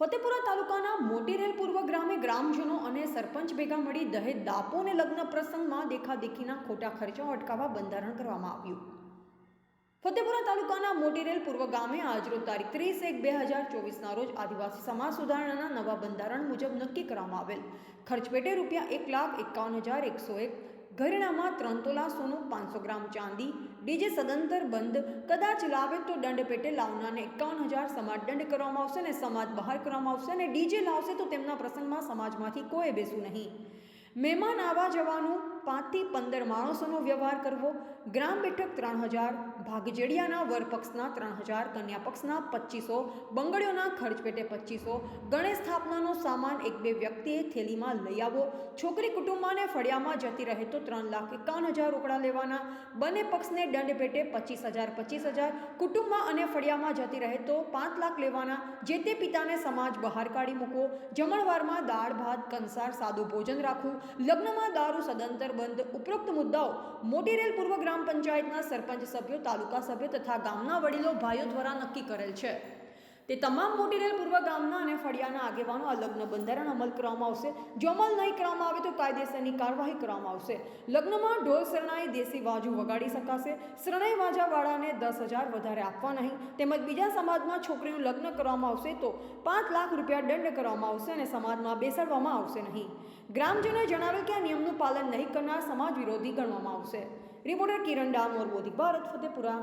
ફતેપુરા તાલુકાના મોટીરેલ પૂર્વ ગ્રામે ગ્રામજનો અને સરપંચ ભેગા મળી દહેજ દાપોને લગ્ન પ્રસંગમાં દેખાદેખીના ખોટા ખર્ચો અટકાવવા બંધારણ કરવામાં આવ્યું. ફતેપુરા તાલુકાના મોટીરેલ પૂર્વ ગામે આજરોજ તારીખ ત્રીસ એક બે હજાર ચોવીસના રોજ આદિવાસી સમાજ સુધારણાના નવા બંધારણ મુજબ નક્કી કરવામાં આવેલ. ખર્ચ પેટે રૂપિયા એક લાખ એકાવન હજાર એકસો એક ઘરેણામાં ત્રણ તોલા સોનું, પાંચસો ગ્રામ ચાંદી, ડીજે સદંતર બંધ, કદાચ લાવે તો દંડ પેટે લાવનારને એકાવન હજાર સમાજ દંડ કરવામાં આવશે અને સમાજ બહાર કરવામાં આવશે અને ડીજે લાવશે તો તેમના પ્રસંગમાં સમાજમાંથી કોઈ બેસવું નહીં. મહેમાન આવવા જવાનું પાંચથી પંદર માણસોનો વ્યવહાર કરવો, ગ્રામ બેઠક ત્રણ હજાર, ભાગજેડિયાના વરપક્ષના ત્રણ હજાર, કન્યા પક્ષના પચીસો, બંગડીઓના ખર્ચ પેટે પચીસો, ગણેશ સ્થાપનાનો સામાન એક બે વ્યક્તિએ થેલીમાં લઈ આવો. છોકરી કુટુંબમાંને ફળિયામાં જતી રહે તો ત્રણ લાખ એકાવન હજાર રોકડા લેવાના. બંને પક્ષને દંડ પેટે પચીસ હજાર પચીસ હજાર. કુટુંબમાં અને ફળિયામાં જતી રહે તો પાંચ લાખ લેવાના. જે તે પિતાને સમાજ બહાર કાઢી મૂકો જમણવારમાં દાળ, ભાત, કંસાર, સાદું ભોજન રાખવું. લગ્નમાં દારૂ સદંતર બંધ. ઉપરોક્ત મુદ્દાઓ. મોટીરેલ પૂર્વ ગ્રામ પંચાયતના સરપંચ સભ્યો, તાલુકા સભ્યો તથા ગામના વડીલો, ભાઈઓ દ્વારા નક્કી કરેલ છે. તે તમામ મોટીરેલ પૂર્વ ગામના અને ફળિયાના આગેવાનો આ લગ્ન બંધારણ અમલ કરવામાં આવશે. જો અમલ નહીં કરવામાં આવે તો કાયદેસરની કાર્યવાહી કરવામાં આવશે. લગ્નમાં ઢોલ શરણાઈ, દેશી વાજુ વગાડી શકાશે. શરણાઈ વાજાવાળાને દસ હજાર વધારે આપવા નહીં. તેમજ બીજા સમાજમાં છોકરીનું લગ્ન કરવામાં આવશે તો પાંચ લાખ રૂપિયા દંડ કરવામાં આવશે અને સમાજમાં બેસાડવામાં આવશે નહીં. ગ્રામજનોએ જણાવ્યું કે આ નિયમનું પાલન નહીં કરનાર સમાજ વિરોધી ગણવામાં આવશે. રિપોર્ટર કિરણ ડામોર, બોધિક ભારત, ફતેપુરા.